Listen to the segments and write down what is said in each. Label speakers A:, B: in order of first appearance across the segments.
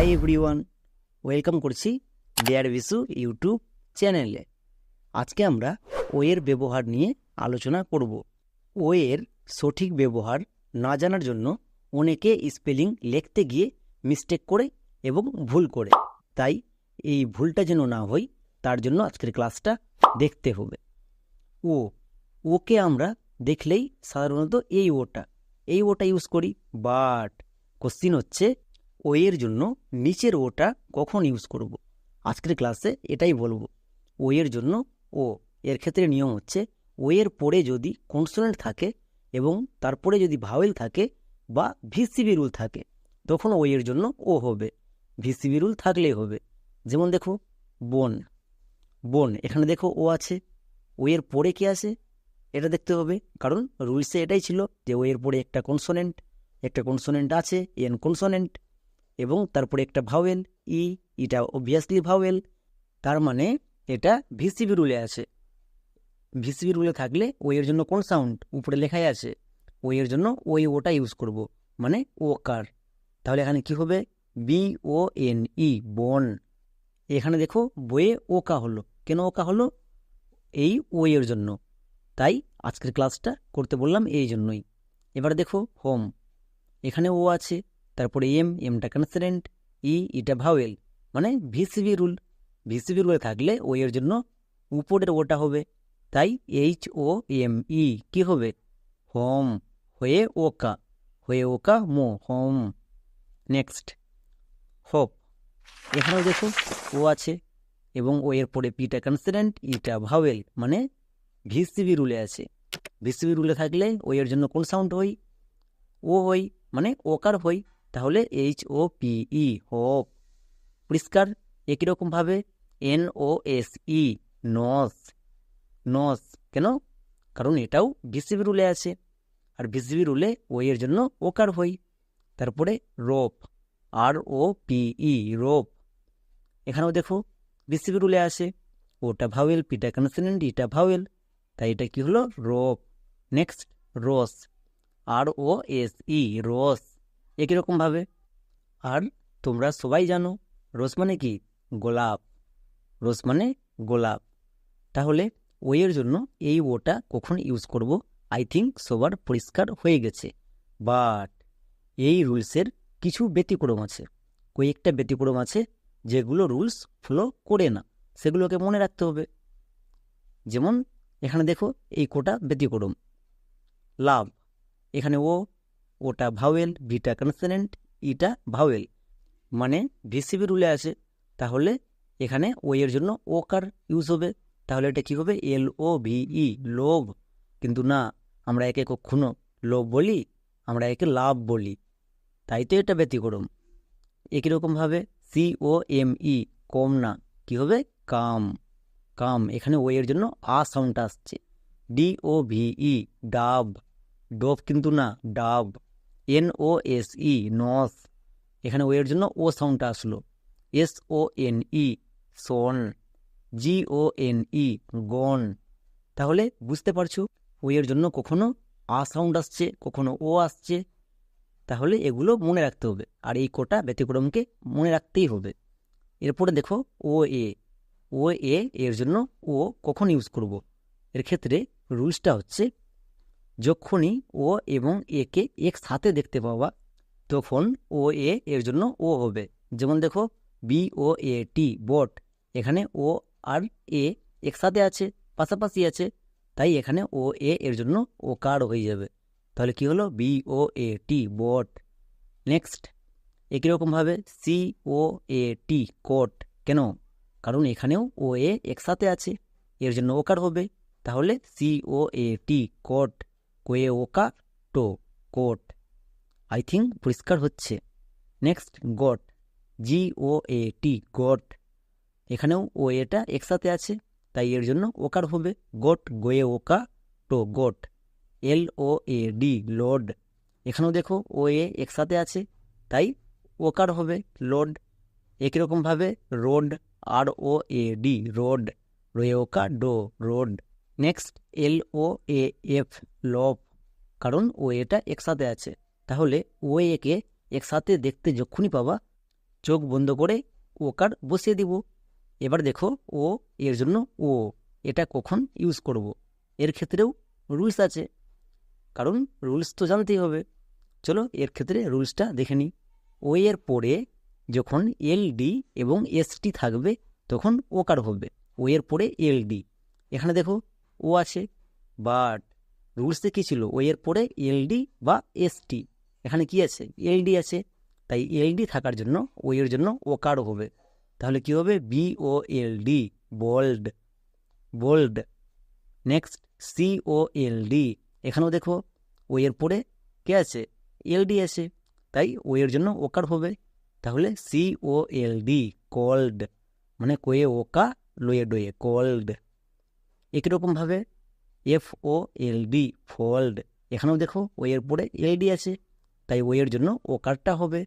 A: High everyone welcome করছি ডেয়ার বিসু ইউটিউব চ্যানেলে আজকে আমরা ওয়ের ব্যবহার নিয়ে আলোচনা করব। ওয়ের সঠিক ব্যবহার না জানার জন্য অনেকে স্পেলিং লিখতে গিয়ে মিস্টেক করে এবং ভুল করে। তাই এই ভুলটা যেন না হয়, তার জন্য আজকের ক্লাসটা দেখতে হবে। ও, ওকে আমরা দেখলেই সাধারণত এই ওটা এই ওটা ইউজ করি বাট কোশ্চিন হচ্ছে ও এর জন্য নিচের ওটা কখন ইউজ করব। আজকের ক্লাসে এটাই বলব। ও এর জন্য ও, এর ক্ষেত্রে নিয়ম হচ্ছে ও এর পরে যদি কনসোনেন্ট থাকে এবং তারপরে যদি ভাওয়েল থাকে বা ভিসিবি রুল থাকে, তখন ও এর জন্য ও হবে। ভিসিবি রুল থাকলেই হবে। যেমন দেখো, বন বন, এখানে দেখো ও আছে। ও এর পরে কি আছে? এটা দেখতে হবে। কারণ রুলসে এটাই ছিল যে ও এর পরে একটা কনসোনেন্ট একটা কনসোনেন্ট আছে এন কনসোনেন্ট এবং তারপরে একটা ভাওয়েল ই, এটা অবভিয়াসলি ভাওয়েল তার মানে এটা ভিসিবি রুলে আছে। ভিসিবি রুলে থাকলে ও এর জন্য কোন সাউন্ড উপরে লেখাই আছে। ও এর জন্য ওই ওটা ইউজ করব মানে ও কার তাহলে এখানে কি হবে? বি ও এন ই বন এখানে দেখো, বইয়ে ওকা হলো। কেন ওকা হলো? এই ও এর জন্য। তাই আজকের ক্লাসটা করতে বললাম এই জন্যই। এবার দেখো হোম এখানে ও আছে। তারপরে এম, এমটা কনসেন্ট ই ইটা ভাওয়েল মানে ভিসিবি রুল ভিসিবি রুলে থাকলে ও এর জন্য উপরের ওটা হবে। তাই এইচ ও এম ই কি হবে? হোম হয়ে ওকা হয়ে ওকা, মো হোম নেক্সট হোপ এখানেও দেখো ও আছে এবং ও এর পরে পিটা কনসেন্ট ইটা ভাওয়েল মানে ভিসিবি রুলে আছে। ভিসিবি রুলে থাকলে ও এর জন্য কোন সাউন্ড হই? ও হই মানে ওকার হই। তাহলে H O P E hope পরিষ্কার? একই রকমভাবে এন ও এস ই নস নস কেন? কারণ এটাও ভিসিবি রুলে আছে। আর ভিসিবি রুলে ও এর জন্য ওকার হই। তারপরে rope R O P E rope এখানেও দেখো ভিসিবি রুলে আছে। ওটা ভাওয়েল পিটা কনসেন্ট ইটা ভাওয়েল তাই এটা কি হলো? Rope next rose R O S E rose একই রকমভাবে আর তোমরা সবাই জানো, রোজ মানে কি? গোলাপ। রোজ মানে গোলাপ। তাহলে ওয়ের জন্য এই ওটা কখন ইউজ করব? আই থিঙ্ক সবার পরিষ্কার হয়ে গেছে। বাট এই রুলসের কিছু ব্যতিক্রম আছে। কয়েকটা ব্যতিক্রম আছে যেগুলো রুলস ফলো করে না। সেগুলোকে মনে রাখতে হবে। যেমন এখানে দেখো এই কোটা ব্যতিক্রম। লাভ। এখানে ও ওটা ভাওয়েল, ভিটা কনসেন্ট ইটা ভাওয়েল। মানে ভিসিবি রুলে আছে। তাহলে এখানে ও এর জন্য ও কার ইউজ হবে? তাহলে এটা কী হবে? এল ও ভি ই, লোভ। কিন্তু না, আমরা একে কখনো লোভ বলি, আমরা একে লাভ বলি। তাই তো এটা ব্যতিক্রম। একই রকমভাবে সি ও এম ই, কম না, কী হবে? কাম। কাম, এখানে ও এর জন্য আ সাউন্ড আসছে। D O V E, dove. Dove কিন্তু না, ডাব। এন ও এস ই নস এখানে ও এর জন্য ও সাউন্ডটা আসলো। S O N E son G O N E gone তাহলে বুঝতে পারছ ও এর জন্য কখনো আ সাউন্ড আসছে, কখনো ও আসছে। তাহলে এগুলো মনে রাখতে হবে, আর এই কোটা ব্যতিক্রমকে মনে রাখতেই হবে। এরপরে দেখো ও এ ও এ এর জন্য ও কখন ইউজ করব? এর ক্ষেত্রে রুলসটা হচ্ছে যখনই ও এবং একে একসাথে দেখতে পাওয়া, তখন ও এ এর জন্য ও হবে। যেমন দেখো, বি, ও, এ, টি, বট, এখানে ও আর এ একসাথে আছে, পাশাপাশি আছে, তাই এখানে ও এ এর জন্য ও কার হয়ে যাবে। তাহলে কি হলো? B, O, A, T, bot. Next, একই রকমভাবে C, O, A, T, coat, কেন? কারণ এখানেও ও এ একসাথে আছে, এর জন্য ও ওকার হবে। তাহলে C, O, A, T, coat. Koi ওকা টো, কোট। আই থিঙ্ক পরিষ্কার হচ্ছে। Next goat G O A T goat এখানেও ও এটা একসাথে আছে, তাই এর জন্য ওকার হবে। গোট গোয়ে ওকা টো goat L O A D load এখানেও দেখো ও এ একসাথে আছে, তাই ওকার হবে লোড একই রকমভাবে road R O A D road রয়ে ওকা do road next L O A F loaf কারণ ও এটা একসাথে আছে। তাহলে ও একে একসাথে দেখতে যখনই পাবা, চোখ বন্ধ করে ওকার বসিয়ে দিব। এবার দেখো ও এর জন্য ও এটা কখন ইউজ করব। এর ক্ষেত্রেও রুলস আছে। কারণ রুলস তো জানতেই হবে। চলো এর ক্ষেত্রে রুলসটা দেখে নিই। ও এর পরে যখন এল ডি এবং এসটি থাকবে, তখন ওকার হবে। ও এর পরে এল ডি এখানে দেখো ও আছে বাট রুলসে কী ছিল? ও এর পরে এলডি বা এসটি এখানে কি আছে? এলডি আছে, তাই এলডি থাকার জন্য ও এর জন্য ও ওকার হবে। তাহলে কি হবে? B O L D bold bold next C O L D এখানেও দেখো, ও এর পরে কে আছে? এলডি আছে, তাই ও এর জন্য ওকার হবে? তাহলে C O L D cold মানে কোয়ে ওকা, লোয়ে ডোয়ে কোল্ড একই রকমভাবে F O L D fold এখানেও দেখো ও এর পরে এলডি আছে, তাই ও এর জন্য ও কারটা হবে।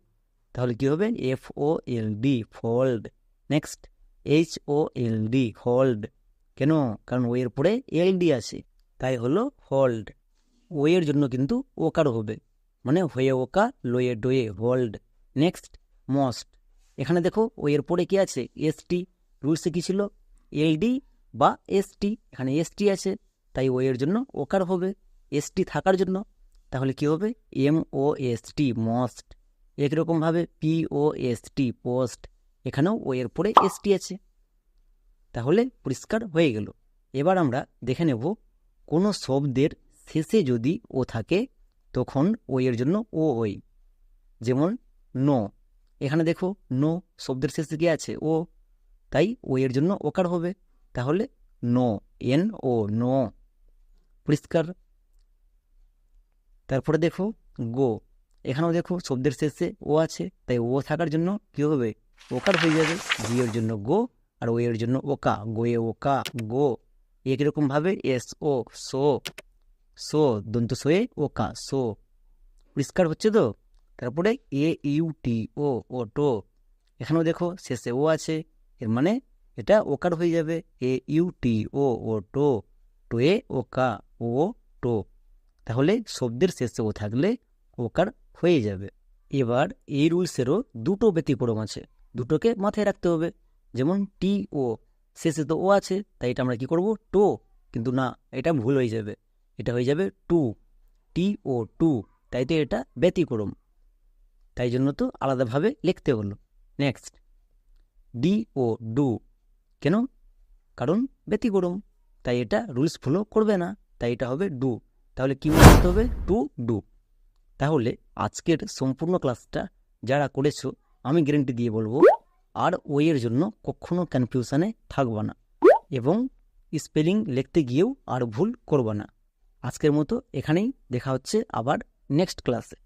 A: তাহলে কি হবে? F O L D fold next H O L D hold কেন? কারণ ও এর পরে এলডি আছে, তাই হলো হোল্ড ও এর জন্য কিন্তু ওকার হবে মানে হয়ে ওকা লোয়ে ডোয়ে হোল্ড নেক্সট মস্ট এখানে দেখো ও এর পরে কি আছে? এসটি রুলসে কি ছিল? এলডি বা এসটি এখানে এসটি আছে, তাই ও এর জন্য ওকার হবে। এসটি থাকার জন্য তাহলে কি হবে? M O S T most একরকমভাবে P O S T post এখানেও ও এর পরে এসটি আছে। তাহলে পরিষ্কার হয়ে গেল। এবার আমরা দেখে নেব কোনো শব্দের শেষে যদি ও থাকে, তখন ও এর জন্য ও ওই। যেমন নো এখানে দেখো নো শব্দের শেষে কি আছে? ও তাই ও এর জন্য ওকার হবে। তাহলে নো এন ও নো পরিষ্কার। তারপরে দেখো গো এখানেও দেখো শব্দের শেষে ও আছে, তাই ও থাকার জন্য কী হবে? ওকার হয়ে যাবে এর জন্য গো আর ও এর জন্য ওকা গোয়ে ওকা গো একরকমভাবে এস ও সো সো দন্ত সোয়ে ওকা সো পরিষ্কার হচ্ছে তো? তারপরে এ ইউ টি ও ও টো এখানেও দেখো শেষে ও আছে, এর মানে এটা ওকার হয়ে যাবে। এ ইউ টি ও ও টো টোয়ে ওকা ও টো তাহলে শব্দের শেষে ও থাকলে ওকার হয়ে যাবে। এবার এই রুলসেরও দুটো ব্যতিক্রম আছে। দুটোকে মাথায় রাখতে হবে। যেমন টি ও শেষে তো ও আছে, তাই এটা আমরা কি করব? টো কিন্তু না, এটা ভুল হয়ে যাবে। এটা হয়ে যাবে টু টি ও টু তাই তো এটা ব্যতিক্রম। তাই জন্য তো আলাদাভাবে লিখতে হলো। নেক্সট ডি ও ডু কেন? কারণ ব্যতিক্রম তাই এটা রুলস ফলো করবে না। তাই এটা হবে ডু তাহলে কী বলতে হবে? টু ডু তাহলে আজকের সম্পূর্ণ ক্লাসটা যারা করেছ, আমি গ্যারেন্টি দিয়ে বলব, আর ওয়ের জন্য কখনো কনফিউশনে থাকবে না এবং স্পেলিং লিখতে গিয়েও আর ভুল করবে না। আজকের মতো এখানেই দেখা হচ্ছে আবার নেক্সট ক্লাসে